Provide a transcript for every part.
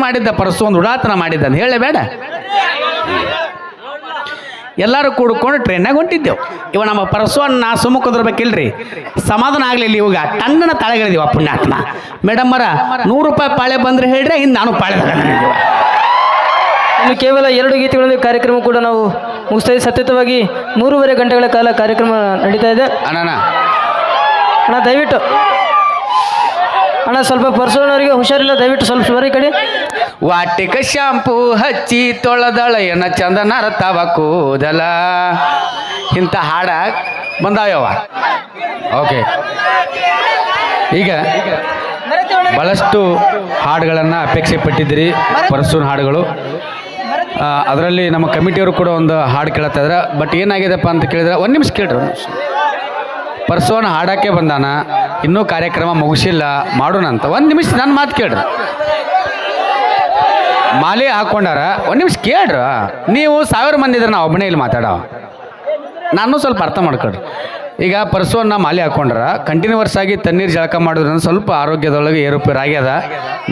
ಮಾಡಿದ್ದ ಪರಸು ಒಂದು ಉಡಾತನ ಮಾಡಿದ್ದ ಅಂತ ಹೇಳೇ ಬೇಡ. ಎಲ್ಲರೂ ಕೂಡ್ಕೊಂಡು ಟ್ರೈನಾಗ ಹೊಂಟಿದ್ದೆವು. ಇವ ನಮ್ಮ ಪರಸವನ್ನ ನಾ ಸುಮ್ಮ ಸಮಾಧಾನ ಆಗಲಿಲ್ಲ ಇವಾಗ. ತಣ್ಣನ ತಾಳೆಗಳಿದೀವ ಪುಣ್ಯಾತ್ಮ. ಮೇಡಮ್ಮರ ನೂರು ರೂಪಾಯಿ ಪಾಳೆ ಬಂದ್ರೆ ಹೇಳ್ರೆ ಇನ್ನು ನಾನು ಪಾಳೆ ಇನ್ನು ಕೇವಲ ಎರಡು ಗೀತೆಗಳಲ್ಲಿ ಕಾರ್ಯಕ್ರಮ ಕೂಡ ನಾವು ಮುಗಿಸ್ತಾ ಇದ್ದೀವಿ. ಸತತವಾಗಿ ಮೂರುವರೆ ಗಂಟೆಗಳ ಕಾಲ ಕಾರ್ಯಕ್ರಮ ನಡೀತಾ ಇದೆ. ಅಣ್ಣ ಅಣ್ಣ. ದಯವಿಟ್ಟು. ಅಣ್ಣ ಸ್ವಲ್ಪ ಪರ್ಸೋನವರಿಗೆ ಹುಷಾರಿಲ್ಲ. ದಯವಿಟ್ಟು ಸ್ವಲ್ಪ ಬರೀ ಕಡೆ. ವಾಟಿಕ ಶಾಂಪೂ ಹಚ್ಚಿ ತೊಳೆದಳ ಏನ ಚಂದನ ರತವ ಕೂದಲ. ಇಂಥ ಹಾಡ ಬಂದಾವ್ಯವ ಓಕೆ. ಈಗ ಬಹಳಷ್ಟು ಹಾಡುಗಳನ್ನು ಅಪೇಕ್ಷೆ ಪಟ್ಟಿದ್ದೀರಿ ಪರಸೂನ್ ಹಾಡುಗಳು ಅದರಲ್ಲಿ ನಮ್ಮ ಕಮಿಟಿಯವರು ಕೂಡ ಒಂದು ಹಾಡು ಕೇಳ್ತಾ ಇದ್ರೆ. ಬಟ್ ಏನಾಗಿದೆಪ್ಪ ಅಂತ ಕೇಳಿದ್ರೆ ಒಂದು ನಿಮಿಷ ಕೇಳ್ರಿ ಪರಸೋನ ಹಾಡಕ್ಕೆ ಬಂದಾನ. ಇನ್ನೂ ಕಾರ್ಯಕ್ರಮ ಮುಗಿಸಿಲ್ಲ. ಮಾಡೋಣ ಅಂತ. ಒಂದು ನಿಮಿಷ ನನ್ನ ಮಾತು ಕೇಳ್ರಿ. ಮಾಲೆ ಹಾಕೊಂಡಾರ ಒಂದು ನಿಮಿಷ ಕೇಳ್ರ? ನೀವು ಸಾವಿರ ಮಂದಿ ಇದ್ರೆ ನಾ ಒಬ್ಬನೇ ಇಲ್ಲಿ ಮಾತಾಡೋ. ನಾನು ಸ್ವಲ್ಪ ಅರ್ಥ ಮಾಡ್ಕೊಳ್ರಿ. ಈಗ ಪರಸುವನ್ನ ಮಾಲೆ ಹಾಕೊಂಡ್ರ ಕಂಟಿನ್ಯೂವರ್ಸ್ ಆಗಿ ತಣ್ಣೀರು ಜಳಕ ಮಾಡೋದ್ರಿಂದ ಸ್ವಲ್ಪ ಆರೋಗ್ಯದೊಳಗೆ ಏರುಪೇರು ಆಗ್ಯದ,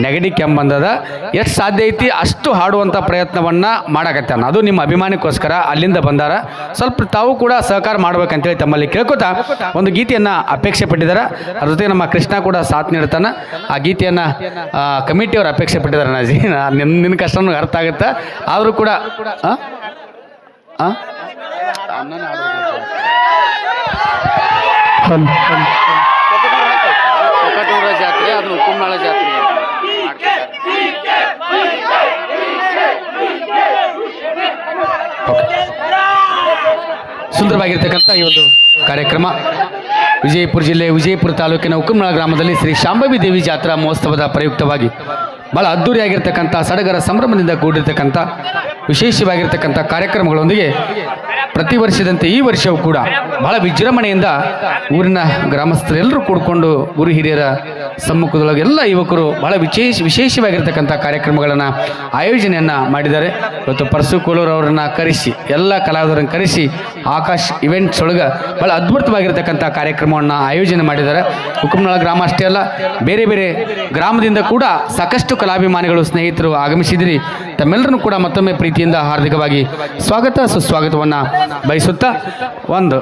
ನೆಗಡಿ ಕೆಮ್ಮು ಬಂದದ. ಎಷ್ಟು ಸಾಧ್ಯ ಐತಿ? ಅಷ್ಟು ಹಾಡುವಂಥ ಪ್ರಯತ್ನವನ್ನು ಮಾಡಕತ್ತ ಅದು ನಿಮ್ಮ ಅಭಿಮಾನಕ್ಕೋಸ್ಕರ ಅಲ್ಲಿಂದ ಬಂದಾರ. ಸ್ವಲ್ಪ ತಾವು ಕೂಡ ಸಹಕಾರ ಮಾಡ್ಬೇಕಂತೇಳಿ ತಮ್ಮಲ್ಲಿ ಕೇಳ್ಕೊತಾ ಒಂದು ಗೀತೆಯನ್ನು ಅಪೇಕ್ಷೆ ಪಟ್ಟಿದ್ದಾರೆ ಅದ್ರ ಜೊತೆಗೆ ನಮ್ಮ ಕೃಷ್ಣ ಕೂಡ ಸಾಥ್ ನೀಡ್ತಾನೆ. ಆ ಗೀತೆಯನ್ನು ಕಮಿಟಿಯವರು ಅಪೇಕ್ಷೆ ಪಟ್ಟಿದ್ದಾರೆ ನಾಜಿ. ನಿನ್ನ ನಿನ್ನ ಕಷ್ಟನೂ ಅರ್ಥ ಆಗುತ್ತೆ? ಆದರೂ ಕೂಡ ಹಾಂ ಆ? ಕೊಕಟೂರ ಜಾತ್ರೆ ಅದು ಉಕ್ಕುಮ್ನಾಳ ಜಾತ್ರೆ. ಸುಂದರವಾಗಿರ್ತಕ್ಕಂಥ ಈ ಒಂದು ಕಾರ್ಯಕ್ರಮ. ವಿಜಯಪುರ ಜಿಲ್ಲೆ ವಿಜಯಪುರ ತಾಲೂಕಿನ ಉಕ್ಕುಮ್ನಾಳ ಗ್ರಾಮದಲ್ಲಿ ಶ್ರೀ ಶಾಂಭವಿ ದೇವಿ ಜಾತ್ರಾ ಮಹೋತ್ಸವದ ಪ್ರಯುಕ್ತವಾಗಿ ಬಹಳ ಅದ್ದೂರಿಯಾಗಿರ್ತಕ್ಕಂಥ ಸಡಗರ ಸಂಭ್ರಮದಿಂದ ಕೂಡಿರ್ತಕ್ಕಂಥ ವಿಶೇಷವಾಗಿರ್ತಕ್ಕಂಥ ಕಾರ್ಯಕ್ರಮಗಳೊಂದಿಗೆ ಪ್ರತಿ ವರ್ಷದಂತೆ ಈ ವರ್ಷವೂ ಕೂಡ ಬಹಳ ವಿಜೃಂಭಣೆಯಿಂದ ಊರಿನ ಗ್ರಾಮಸ್ಥರೆಲ್ಲರೂ ಕೂಡಿಕೊಂಡು ಗುರು ಹಿರಿಯರ ಸಮ್ಮುಖದೊಳಗೆ ಎಲ್ಲ ಯುವಕರು ಬಹಳ ವಿಶೇಷ ವಿಶೇಷವಾಗಿರ್ತಕ್ಕಂಥ ಕಾರ್ಯಕ್ರಮಗಳನ್ನು, ಆಯೋಜನೆಯನ್ನು ಮಾಡಿದ್ದಾರೆ. ಇವತ್ತು ಪರಸು ಕೋಲೂರವರನ್ನು ಕರೆಸಿ, ಎಲ್ಲ ಕಲಾವಿದರನ್ನು ಕರೆಸಿ ಆಕಾಶ್ ಇವೆಂಟ್ಸ್ ಒಳಗೆ ಬಹಳ ಅದ್ಭುತವಾಗಿರ್ತಕ್ಕಂಥ ಕಾರ್ಯಕ್ರಮವನ್ನು ಆಯೋಜನೆ ಮಾಡಿದ್ದಾರೆ. ಹುಕುಮ್ನಾಳ ಗ್ರಾಮ ಅಷ್ಟೇ ಅಲ್ಲ, ಬೇರೆ ಬೇರೆ ಗ್ರಾಮದಿಂದ ಕೂಡ ಸಾಕಷ್ಟು ಕಲಾಭಿಮಾನಿಗಳು, ಸ್ನೇಹಿತರು ಆಗಮಿಸಿದಿರಿ. ತಮ್ಮೆಲ್ಲರನ್ನು ಕೂಡ ಮತ್ತೊಮ್ಮೆ ಪ್ರೀತಿಯಿಂದ ಹಾರ್ದಿಕವಾಗಿ ಸ್ವಾಗತ, ಸುಸ್ವಾಗತವನ್ನು ಬಯಸುತ್ತಾ? ಒಂದು.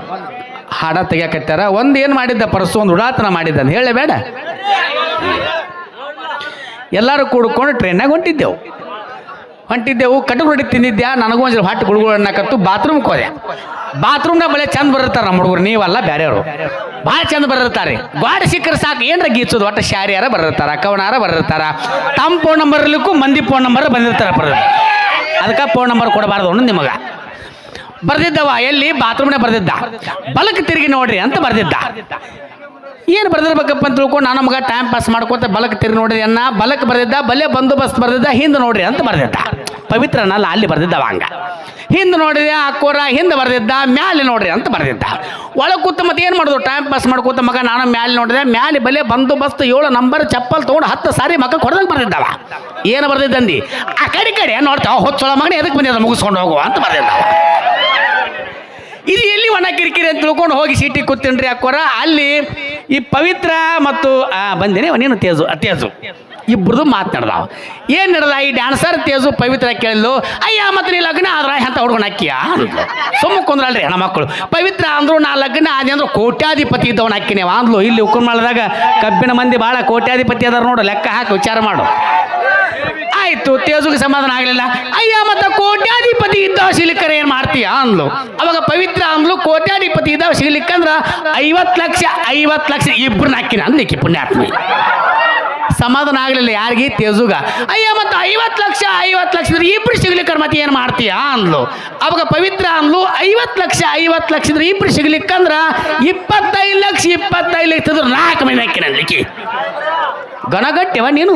ಹಾಡ ತೆಗಿಯಕತ್ತಾರ ಒಂದು ಏನು ಮಾಡಿದ್ದ? ಪರಸು ಒಂದು ಉಡಾತನ ಮಾಡಿದ್ದ ಅಂತ ಹೇಳೇ ಬೇಡ. ಎಲ್ಲರೂ ಕೂಡ್ಕೊಂಡು ಟ್ರೈನಾಗ ಹೊಂಟಿದ್ದೆವು. ಹೊಂಟಿದ್ದೆವು. ಕಟುಕು ರೊಟ್ಟಿ ತಿಂದಿದ್ಯಾ? ನನಗೂ ಒಂದು ಹೊಟ್ಟೆ ಗುಳುಗುಳು ಅನ್ನಕತ್ತು ಬಾತ್ರೂಮ್ಗೆ ಹೋದೆ. ಬಾತ್ರೂಮ್ನಾಗ ಬಳೆ ಚಂದ ಬರುತ್ತಾರೆ ನಮ್ಮ ಹುಡುಗರು. ನೀವಲ್ಲ ಬೇರೆಯವರು ಭಾಳ ಚಂದ ಬರಿರ್ತಾರೆ ಗಾಡಿ ಸಿಕ್ಕರೆ ಸಾಕು. ಏನ್ರ ಗೀಚೋದು? ಒಟ್ಟು ಶಾರಿಯಾರ ಬರ್ತಾರ ಕವನಾರ ಬರ್ತಾರ ತಮ್ಮ ಫೋನ್ ನಂಬರ್ ಇರ್ಲಿಕ್ಕೂ ಮಂದಿ ಫೋನ್ ನಂಬರ್ ಬಂದಿರ್ತಾರೆ ಬರ ಅದಕ್ಕೆ ಫೋನ್ ನಂಬರ್ ಕೊಡಬಾರ್ದು ನಿಮಗೆ. ಬರ್ದಿದ್ದವ? ಎಲ್ಲಿ? ಬಾತ್ರೂಮ್ನೇ ಬರ್ದಿದ್ದ? ಬಲಕ್ಕೆ ತಿರುಗಿ ನೋಡ್ರಿ ಅಂತ ಬರ್ದಿದ್ದ. ಏನು ಬರ್ದಿರ್ಬೇಕಪ್ಪ ಅಂತ ತಿಳ್ಕೊಂಡು ನಾನು ನಮಗೆ ಟೈಮ್ ಪಾಸ್ ಮಾಡ್ಕೊತ ಬಲಕ್ಕೆ ತಿರುಗಿ ನೋಡ್ರಿ ಅನ್ನ ಬಲಕ್ಕೆ ಬರ್ದಿದ್ದ, ಬಲೆ ಬಂದೋಬಸ್ತ್ ಬರ್ದಿದ್ದ, ಹಿಂದೆ ನೋಡ್ರಿ ಅಂತ ಬರ್ದಿದ್ದ. ಪವಿತ್ರನಲ್ಲ ಅಲ್ಲಿ ಬರ್ದಿದ್ದವ ಹಂಗ. ಹಿಂದೆ ನೋಡಿದೆ ಅಕ್ಕೋರ? ಹಿಂದೆ ಬರ್ದಿದ್ದ, ಮ್ಯಾಲೆ ನೋಡ್ರಿ ಅಂತ ಬರ್ದಿದ್ದ. ಒಳಗೆ ಕೂತ ಮತ್ತೆ ಏನು ಮಾಡೋದು? ಟೈಮ್ ಪಾಸ್ ಮಾಡ್ಕೊತ ಮಗ, ನಾನು ಮ್ಯಾಲೆ ನೋಡಿದೆ, ಮ್ಯಾಲೆ ಬಲೆ ಬಂದೋಬಸ್ತ್ ಏಳು ನಂಬರ್ ಚಪ್ಪಲ್ ತೊಗೊಂಡು ಹತ್ತು ಸಾರಿ ಮಗ ಕೊಡ್ದಂಗೆ ಬರ್ದಿದ್ದವ. ಏನು ಬರ್ದಿದ್ದಂದಿ? ಆ ಕಡೆ ಕಡೆ ನೋಡ್ತಾವ ಹೊಚ್ಚೊಳ ಮಗನ ಎದಕ್ಕೆ ಬಂದಿದ್ದ? ಮುಗಿಸ್ಕೊಂಡು ಹೋಗುವ ಅಂತ ಬರ್ದಿದ್ದವ. ಇದು ಎಲ್ಲಿ ಒಣ ಕಿರಿಕಿರಿ ಅಂತ ತಿಳ್ಕೊಂಡು ಹೋಗಿ ಸೀಟಿಗೆ ಕೂತೀನ್ರಿ ಅಕ್ಕೋರ ಅಲ್ಲಿ ಈ ಪವಿತ್ರ ಮತ್ತು ಆ, ಬಂದೇನೆ ನೀನು ತೇಜು? ತೇಜು. ಇಬ್ಬರದು ಮಾತನಾಡ್ದಾವ ಏನು ನಡೆದ ಈ ಡ್ಯಾನ್ಸರ್ ತೇಜು ಪವಿತ್ರ ಕೇಳಿದ್ಲು. ಅಯ್ಯ ಮತ್ತೆ ನೀ ಲಗ್ನ ಆದ್ರ ಅಂತ ಹುಡುಗನ ಅಕ್ಕಿಯ ಅಂದ್ಲು. ಸುಮ್ಮ ಕುಂದ್ರಲ್ರಿ ಹೆಣ್ಮಕ್ಳು. ಪವಿತ್ರ ಅಂದ್ರು ನಾ ಲಗ್ನ ಆದಿ ಅಂದ್ರೆ ಕೋಟ್ಯಾಧಿಪತಿ ಇದ್ದವನ ಅಕ್ಕಿನೇವ ಅಂದ್ಲು. ಇಲ್ಲಿ ಉಕ್ಕುಮಾಳದಾಗ ಕಬ್ಬಿನ ಮಂದಿ ಭಾಳ ಕೋಟ್ಯಾಧಿಪತಿ ಅದಾರ ನೋಡು. ಲೆಕ್ಕ ಹಾಕಿ ವಿಚಾರ ಮಾಡು. ಆಯ್ತು ತೇಜುಗೆ ಸಮಾಧಾನ ಆಗಲಿಲ್ಲ. ಅಯ್ಯ, ಮತ್ತ ಕೋಟ್ಯಾಧಿಪತಿ ಇದ್ದ ಸಿಗ್ಲಿಕ್ಕರ ಏನ್ ಮಾಡ್ತೀಯ ಅಂದ್ಲು. ಅವಾಗ ಪವಿತ್ರ ಅಂದ್ಲು, ಕೋಟ್ಯಾಧಿಪತಿ ಇದ್ದ ಸಿಗ್ಲಿಕ್ಕಂದ್ರ ಐವತ್ತು ಲಕ್ಷ ಐವತ್ತು ಲಕ್ಷ ಇಬ್ಬರನ್ನ ಹಾಕಿನ ಅಂದ್ಲಿಕ್ಕೆ ಪುಣ್ಯಾತ್ಮ. ಸಮಾಧಾನ ಆಗಲಿಲ್ಲ ಯಾರಿಗೆ? ತೇಜುಗ. ಅಯ್ಯ, ಮತ್ತೆ ಐವತ್ತು ಲಕ್ಷ ಐವತ್ತು ಲಕ್ಷ ಇದ್ರೆ ಇಬ್ರು ಸಿಗ್ಲಿಕ್ಕರ ಮತ್ತೆ ಏನು ಮಾಡ್ತೀಯ ಅಂದ್ಲು. ಅವಾಗ ಪವಿತ್ರ ಅಂದ್ಲು ಐವತ್ತು ಲಕ್ಷ ಐವತ್ತು ಲಕ್ಷ ಇದ್ರೆ ಇಬ್ರು ಸಿಗ್ಲಿಕ್ಕಂದ್ರ ಇಪ್ಪತ್ತೈದು ಲಕ್ಷ ಇಪ್ಪತ್ತೈದು ಲಕ್ಷ ನಾಲ್ಕು ಮನೆ ಹಾಕಿನ ಅಂದ್ಲಿಕ್ಕೆ ಗಣಗಟ್ಟೆವ ನೀನು?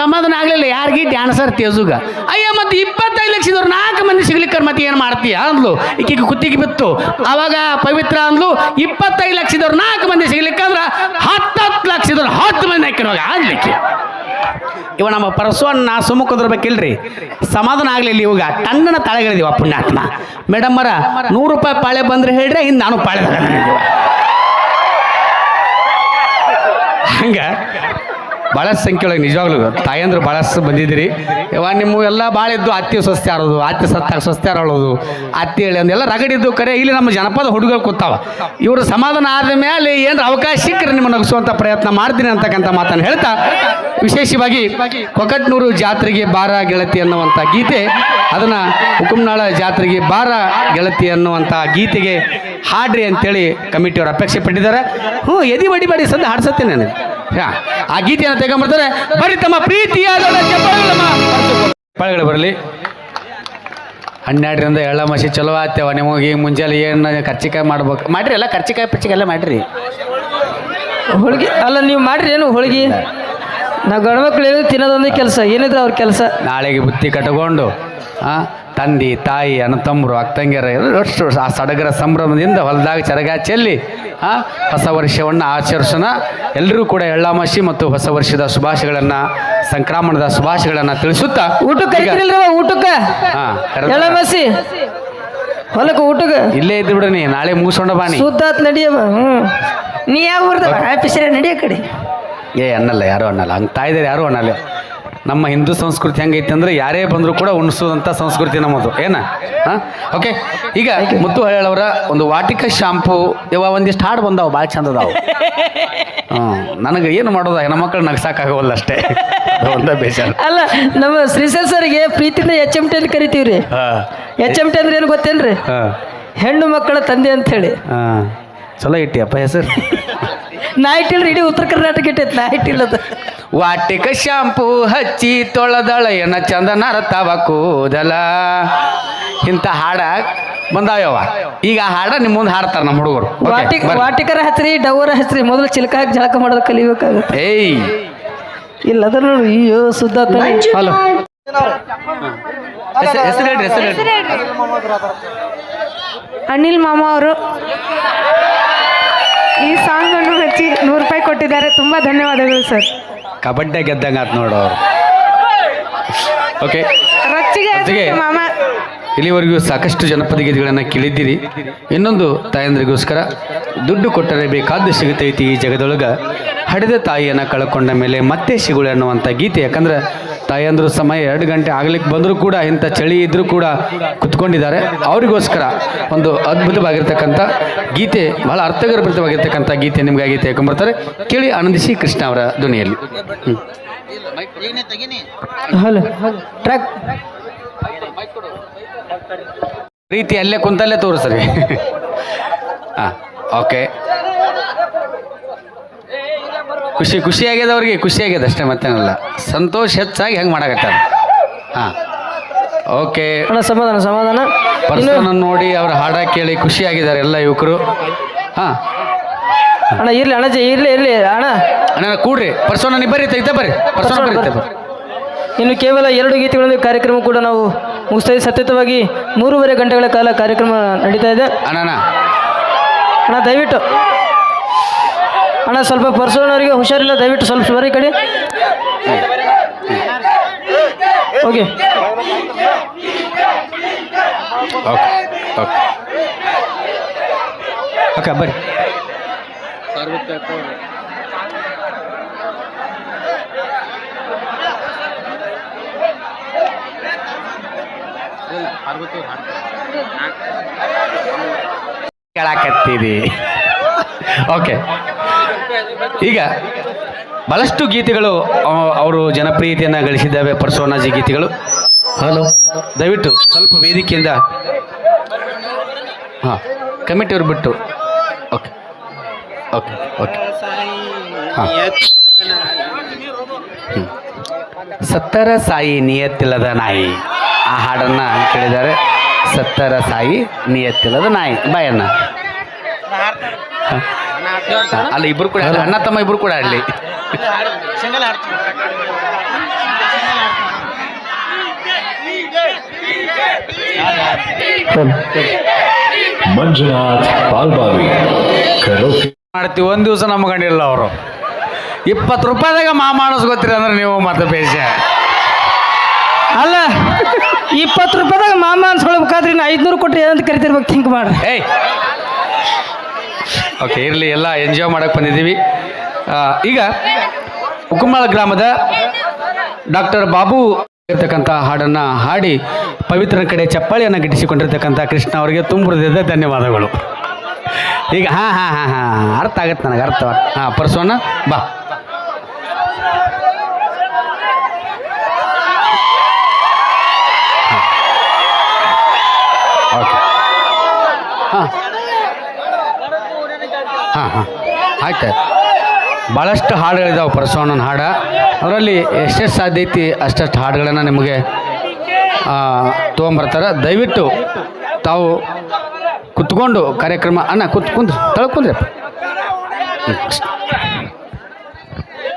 ಸಮಾಧಾನ ಆಗಲಿಲ್ಲ. ಯಾರಿಗೆ ಡ್ಯಾನ್ಸರ್ ತೇಜುಗ ಅಯ್ಯ, ಮತ್ತೆ ಇಪ್ಪತ್ತೈದು ಲಕ್ಷದವ್ರು ನಾಲ್ಕು ಮಂದಿ ಸಿಗ್ಲಿಕ್ಕರ್ ಮತ್ತೆ ಏನು ಮಾಡ್ತೀಯ ಅಂದ್ಲು. ಈಕೆ ಕುತ್ತಿಗೆ ಬಿತ್ತು. ಅವಾಗ ಪವಿತ್ರ ಅಂದ್ಲು, ಇಪ್ಪತ್ತೈದು ಲಕ್ಷದವ್ರು ನಾಲ್ಕು ಮಂದಿ ಸಿಗ್ಲಿಕ್ಕಂದ್ರ ಹತ್ತತ್ತು ಲಕ್ಷದವ್ರು ಹತ್ತು ಮಂದಿ ಹಾಕಿರುವಾಗ ಆಗ್ಲಿಕ್ಕೆ ಇವ ನಮ್ಮ ಪರಸ್ವನ್ನ ಸುಮ್ಮ ಕುದಿರ್ಬೇಕಿಲ್ರಿ ಸಮಾಧಾನ ಆಗಲಿಲ್ಲ ಇವಾಗ. ತಣ್ಣನ ತಾಳೆಗಳಿದೀವ ಪುಣ್ಯಾತ್ಮ. ಮೇಡಮ್ಮರ ನೂರು ರೂಪಾಯಿ ಪಾಳೆ ಬಂದ್ರೆ ಹೇಳ್ರೆ ಇನ್ನು ನಾನು ಪಾಳೆ ಹಂಗ? ಭಾಳಷ್ಟು ಸಂಖ್ಯೆಯೊಳಗೆ ನಿಜವಾಗ್ಲೂ ತಾಯಂದ್ರು ಭಾಳಷ್ಟು ಬಂದಿದ್ದೀರಿ. ಇವ ನಿಮ್ಮ ಎಲ್ಲ ಭಾಳ ಇದ್ದು ಅತ್ತಿ ಸ್ವಸ್ತಿ ಆರೋದು ಅತ್ತಿ ಸತ್ತಾಗ ಸ್ವಸ್ತಿ ಆರೋಳೋದು ಅತ್ತಿ ಹೇಳಿ ಅಂದೆಲ್ಲ ರಗಡಿದ್ದು ಕರೆ ಇಲ್ಲಿ ನಮ್ಮ ಜನಪದ ಹುಡುಗರು ಕೂತಾವ. ಇವರು ಸಮಾಧಾನ ಆದ ಮೇಲೆ ಏನು ಅವಕಾಶ ಸಿಕ್ಕರೆ ನಿಮ್ಮ ನಗಿಸುವಂಥ ಪ್ರಯತ್ನ ಮಾಡ್ತೀನಿ ಅಂತಕ್ಕಂಥ ಮಾತನ್ನು ಹೇಳ್ತಾ ವಿಶೇಷವಾಗಿ ಕೊಕಟ್ನೂರು ಜಾತ್ರೆಗೆ ಬಾರ ಗೆಳತಿ ಅನ್ನುವಂಥ ಗೀತೆ ಅದನ್ನು ಹುಕುಮ್ನಾಳ ಜಾತ್ರೆಗೆ ಬಾರ ಗೆಳತಿ ಅನ್ನುವಂಥ ಗೀತೆಗೆ ಹಾಡ್ರಿ ಅಂತೇಳಿ ಕಮಿಟಿಯವರು ಅಪೇಕ್ಷೆ ಪಟ್ಟಿದ್ದಾರೆ. ಹ್ಞೂ ಎದಿ ಬಡಿ ಬಡಿ ಸಂದ ಹಾಡ್ಸತ್ತೆ ನನಗೆ ಹಾ, ಆ ಗೀತೆಯನ್ನು ತೆಗೊಂಡ್ಬರ್ತಾರೆ ಬರೀ ತಮ್ಮ ಪ್ರೀತಿಯಾದ ಬರಲಿ ಹನ್ನೆರಡರಿಂದ ಎಳ್ಳ ಮಸಿ ಚಲೋ ಆಗ್ತೇವ. ನಿಮಗೆ ಈಗ ಮುಂಜಾನೆ ಏನು ಕರ್ಚಿಕಾಯಿ ಮಾಡ್ಬೇಕು? ಮಾಡ್ರಿ ಎಲ್ಲ ಕರ್ಚಿಕಾಯಿ ಪಚ್ಚಿಕಾಯಿ ಎಲ್ಲ ಮಾಡ್ರಿ. ಹೋಳಿಗೆ? ಅಲ್ಲ ನೀವು ಮಾಡ್ರಿ ಏನು ಹೋಳಿಗೆ? ನಾವು ಗಂಡ್ಮಕ್ಳು ಏನು ತಿನ್ನೋದೊಂದೇ ಕೆಲಸ. ಏನಿದ್ರೆ ಅವ್ರ ಕೆಲಸ. ನಾಳೆಗೆ ಬುತ್ತಿ ಕಟ್ಕೊಂಡು ಆ, ತಂದೆ ತಾಯಿ ಅಣ್ಣ ತಮ್ಮರು ಅಕ್ಕಂಗಿಯರ ಅಷ್ಟು ಆ ಸಡಗರ ಸಂಭ್ರಮದಿಂದ ಹೊಲದಾಗ ಚರಗ ಚೆಲ್ಲಿ ಆ, ಹೊಸ ವರ್ಷವನ್ನು ಆಚರಿಸೋಣ. ಎಲ್ಲರೂ ಕೂಡ ಎಳ್ಳಾಮಾಸಿ ಮತ್ತು ಹೊಸ ವರ್ಷದ ಶುಭಾಶಯಗಳನ್ನು ಸಂಕ್ರಮಣದ ಶುಭಾಶಯಗಳನ್ನು ತಿಳಿಸುತ್ತಾ ಊಟಕ್ಕೆ ಹಾಂ ಎಳ್ಳಾಮಾಸಿ ಎಳ ಮಸಿ ಹೊಲಕ್ಕೆ ಊಟಕ್ಕೆ? ಇಲ್ಲೇ ಇದ್ದು ಬಿಡ್ರಿ ನಾಳೆ ಮುಗಿಸೋಣ ಬಾನಿ ಸುದ್ದಾತ್ ನಡೆಯವ ಹ್ಞೂ ನೀ ಯಾವ ಊರ್ದ ಆಫೀಸರ ನಡೆಯೋ ಕಡೆ. ಏ ಅನ್ನಲ್ಲ ಯಾರು ಅನ್ನಲ್ಲ ಹಂಗೆ ತಾಯಿದಾರೆ ಯಾರು ಅನ್ನಲ್ಲ ನಮ್ಮ ಹಿಂದೂ ಸಂಸ್ಕೃತಿ ಹೆಂಗೈತೆ ಅಂದ್ರೆ ಯಾರೇ ಬಂದರೂ ಕೂಡ ಉಣಿಸೋದಂಥ ಸಂಸ್ಕೃತಿ ನಮ್ಮದು. ಏನ? ಹಾಂ? ಓಕೆ ಈಗ ಮುತ್ತು ಹಳ್ಳವರ ಒಂದು ವಾಟಿಕ ಶಾಂಪು ಇವ ಒಂದಿಷ್ಟು ಹಾಡು ಬಂದಾವ ಭಾಳ ಚಂದ ಅದಾವ. ಹ್ಞೂ ನನಗೆ ಏನು ಮಾಡೋದು ಹೆಣ್ಮಕ್ಳು ನಗ್ಸಾಕಾಗವಲ್ಲ ಅಷ್ಟೇ. ಒಂದೇ ಬೇಜಾರು. ಅಲ್ಲ ನಮ್ಮ ಶ್ರೀಸರ್ ಸರ್ಗೆ ಪ್ರೀತಿಯಿಂದ ಎಚ್ ಎಂ ಟಿ ಅಂತ ಕರಿತೀವಿ ರೀ ಹಾಂ. ಎಚ್ ಎಂ ಟಿ ಅಂದ್ರೆ ಏನು ಗೊತ್ತೇನ್ರಿ? ಹಾಂ. ಹೆಣ್ಣು ಮಕ್ಕಳ ತಂದೆ ಅಂತ ಹೇಳಿ. ಹಾಂ. ಚಲೋ ಇಟ್ಟಿಯಪ್ಪ ಹೆಸರು. ನಾ ಇಲ್ರಿ ಇಡೀ ಉತ್ತರ ಕರ್ನಾಟಕ ಇಟ್ಟೈತೆ ನೈಟ್ ಇಲ್ಲದ ವಾಟಿಕ ಶಾಂಪು ಹಚ್ಚಿ ತೊಳೆದಳ ಏನ ಚಂದನ ತವ ಕೂದಲ. ಇಂಥ ಹಾಡ ಬಂದಾವ್ಯವ ಈಗ ಆ ಹಾಡ ನಿಮ್ಮ ಮುಂದೆ ಹಾಡ್ತಾರೆ ನಮ್ಮ ಹುಡುಗರು. Okay, ಬರ್ರಿ. ವಾಟಿಕರ ಹಚ್ರಿ ಡವರ ಹಚ್ರಿ ಮೊದಲು ಚಿಲ್ಕ ಹಾಕಿ ಜಳಕ ಮಾಡೋದು ಕಲಿಬೇಕಾಗುತ್ತೆ. ಏಯ್. ಇಲ್ಲ ಅದ್ರ ನೋಡಿ ಅಯ್ಯೋ ಸುದ್ದ ಹಲೋ. ಹೆಸರು ಹೇಳ್ರಿ ಹೆಸರು ಹೇಳ್ರಿ. ಅನಿಲ್ ಮಾಮ ಅವರು. ಈ ಸಾಂಗ್ ಅನ್ನು ಹಚ್ಚಿ ನೂರು ರೂಪಾಯಿ ಕೊಟ್ಟಿದ್ದಾರೆ. ತುಂಬಾ ಧನ್ಯವಾದಗಳು ಸರ್. ಕಬಡ್ಡಿ ಗೆದ್ದಂಗ ಆತ್ ನೋಡು ಅವ್ರು. ಓಕೆ ರೊಚ್ಚಿಗೆ ರೊಚ್ಚಿಗೆ. ಮಾಮ. ಇಲ್ಲಿವರೆಗೂ ಸಾಕಷ್ಟು ಜನಪದ ಗೀತೆಗಳನ್ನು ಕೇಳಿದ್ದೀರಿ. ಇನ್ನೊಂದು ತಾಯಂದ್ರಿಗೋಸ್ಕರ ದುಡ್ಡು ಕೊಟ್ಟರೆ ಬೇಕಾದ್ದು ಸಿಗುತ್ತೈತಿ ಈ ಜಗದೊಳಗ. ಹಡೆದ ತಾಯಿಯನ್ನು ಕಳ್ಕೊಂಡ ಮೇಲೆ ಮತ್ತೆ ಸಿಗುಳೆ ಅನ್ನುವಂಥ ಗೀತೆ. ಯಾಕಂದ್ರೆ ತಾಯಂದ್ರು ಸಮಯ ಎರಡು ಗಂಟೆ ಆಗ್ಲಿಕ್ಕೆ ಬಂದರೂ ಕೂಡ ಇಂಥ ಚಳಿ ಇದ್ದರೂ ಕೂಡ ಕುತ್ಕೊಂಡಿದ್ದಾರೆ. ಅವರಿಗೋಸ್ಕರ ಒಂದು ಅದ್ಭುತವಾಗಿರ್ತಕ್ಕಂಥ ಗೀತೆ ಬಹಳ ಅರ್ಥಗರ್ಭಿತವಾಗಿರ್ತಕ್ಕಂಥ ಗೀತೆ ನಿಮಗಾಗಿ ತೆಗೆದುಕೊಂಡ್ಬರ್ತಾರೆ ಕೇಳಿ ಆನಂದಿಸಿ ಕೃಷ್ಣ ಅವರ ಧ್ವನಿಯಲ್ಲಿ. ಹಲೋ. ಟ್ರ್ಯಾಕ್. ಪ್ರೀತಿ ಅಲ್ಲೇ ಕುಂತಲ್ಲೇ ತೋರಿಸ್ರಿ. ಹಾಂ ಓಕೆ. ಖುಷಿ ಖುಷಿ ಆಗ್ಯದ ಅವ್ರಿಗೆ ಖುಷಿ ಆಗ್ಯದ ಅಷ್ಟೇ ಮತ್ತೇನಲ್ಲ. ಸಂತೋಷ ಹೆಚ್ಚಾಗಿ ಹೆಂಗೆ ಮಾಡಕತ್ತಾರ. ಹಾಂ. ಓಕೆ. ಅಣ್ಣ ಸಮಾಧಾನ ಸಮಾಧಾನ. ಪರ್ಸನ್ ನೋಡಿ ಅವ್ರ ಹಾಡ ಕೇಳಿ ಖುಷಿ ಆಗಿದ್ದಾರೆ ಎಲ್ಲ ಯುವಕರು. ಹಾಂ. ಅಣ್ಣ ಇರ್ಲಿ ಅಣ್ಣ ಇರ್ಲಿ ಇರ್ಲಿ ಅಣ್ಣ. ಅಣ್ಣ ಕೂಡ್ರಿ. ಪರ್ಸೋನ ನೀವು ಬರ್ರಿ ತೆಗಿತಾ ಬರ್ರಿ. ಪರ್ಸೋನ ಬರ್ರಿ ಇನ್ನು ಕೇವಲ ಎರಡು ಗೀತೆಗಳೊಂದಿಗೆ ಕಾರ್ಯಕ್ರಮ ಕೂಡ ನಾವು ಮುಗಿಸ್ತಾ ಇದ್ದೀವಿ. ಸತತವಾಗಿ ಮೂರುವರೆ ಗಂಟೆಗಳ ಕಾಲ ಕಾರ್ಯಕ್ರಮ ನಡೀತಾ ಇದೆ. ಅಣ್ಣ. ಅಣ್ಣ ದಯವಿಟ್ಟು. ಅಣ್ಣ ಸ್ವಲ್ಪ ಪರ್ಸೋನವರಿಗೆ ಹುಷಾರಿಲ್ಲ ದಯವಿಟ್ಟು ಸ್ವಲ್ಪ ಬರೀ ಕಡೆ. ಓಕೆ. ಓಕೆ ಬರ್ರಿ ಕೇಳಾಕತ್ತೀರಿ. ಓಕೆ. ಈಗ ಬಹಳಷ್ಟು ಗೀತೆಗಳು ಅವರು ಜನಪ್ರಿಯತೆಯನ್ನು ಗಳಿಸಿದ್ದಾವೆ ಪರ್ಸೋನಾಜಿ ಗೀತೆಗಳು. ಹಲೋ. ದಯವಿಟ್ಟು ಸ್ವಲ್ಪ ವೇದಿಕೆಯಿಂದ ಹಾಂ ಕಮಿಟಿಯವ್ರು ಬಿಟ್ಟು. ಓಕೆ. Okay okay. ಹಾಂ. ಸತ್ತರ ಸಾಯಿ ನಿಯತ್ತಿಲ್ಲದ ನಾಯಿ. ಆ ಹಾಡನ್ನು ಕೇಳಿದ್ದಾರೆ. ಸತ್ತರ ಸಾಯಿ ನಿಯತ್ತಿಲ್ಲದ ನಾಯಿ. ಬಾಯಣ್ಣ. ಅಲ್ಲ ಇಬ್ರು ಕೂಡ ಅಣ್ಣ ತಮ್ಮ ಇಬ್ರು ಕೂಡ ಆಡಲಿ. ಮಂಜುನಾಥ್ ಪಾಲ್ಬಾವಿ ಕರೋಕೆ. ಮಾಡ್ತೀವಿ ಒಂದು ದಿವಸ ನಮ್ಮ ಗಂಡಿಲ್ಲ ಅವರು. ಇಪ್ಪತ್ತು ರೂಪಾಯಿದಾಗ ಮಾ ಮಾಡಿಸ್ಕೋತೀರಿ ಅಂದ್ರೆ ನೀವು ಮತ್ತೆ ಬೇಜ. ಅಲ್ಲ ಇಪ್ಪತ್ತು ರೂಪಾಯಿದಾಗ ಮಾಮ ಅನ್ಸ್ಕೊಳ್ಬೇಕಾದ್ರೆ ಇನ್ನು ಐದುನೂರು ಕೊಟ್ಟರೆ ಏನಂತ ಕರಿತಿರ್ಬೇಕು ಥಿಂಕ್ ಮಾಡ್ರಿ. ಏಯ್ ಓಕೆ ಇರಲಿ, ಎಲ್ಲ ಎಂಜಾಯ್ ಮಾಡಕ್ಕೆ ಬಂದಿದ್ದೀವಿ. ಈಗ ಹುಕ್ಕುಮಾಳ ಗ್ರಾಮದ ಡಾಕ್ಟರ್ ಬಾಬು ಇರ್ತಕ್ಕಂಥ ಹಾಡನ್ನು ಹಾಡಿ ಪವಿತ್ರ ಕಡೆ ಚಪ್ಪಾಳಿಯನ್ನು ಗಿಟ್ಟಿಸಿಕೊಂಡಿರ್ತಕ್ಕಂಥ ಕೃಷ್ಣ ಅವರಿಗೆ ತುಂಬ ಹೃದಯದ ಧನ್ಯವಾದಗಳು. ಈಗ, ಹಾಂ ಹಾಂ ಹಾಂ ಹಾಂ ಅರ್ಥ ಆಗತ್ತೆ ನನಗೆ, ಅರ್ಥ ಹಾಂ ಪರ್ಸೋನ ಬಾ. ಹಾಂ ಹಾಂ. ಆಯ್ತು ಭಾಳಷ್ಟು ಹಾಡುಗಳಿದ್ದಾವೆ ಪರಶುರಾಮನ ಹಾಡು. ಅದರಲ್ಲಿ ಎಷ್ಟೆಷ್ಟು ಸಾಧ್ಯ ಐತಿ ಅಷ್ಟಷ್ಟು ಹಾಡುಗಳನ್ನು ನಿಮಗೆ ತೊಗೊಂಬರ್ತಾರೆ. ದಯವಿಟ್ಟು ತಾವು ಕುತ್ಕೊಂಡು ಕಾರ್ಯಕ್ರಮ, ಅಣ್ಣ ಕುತ್ಕೊಂಡು ತಳ್ಕೊಂಡ್ರೆ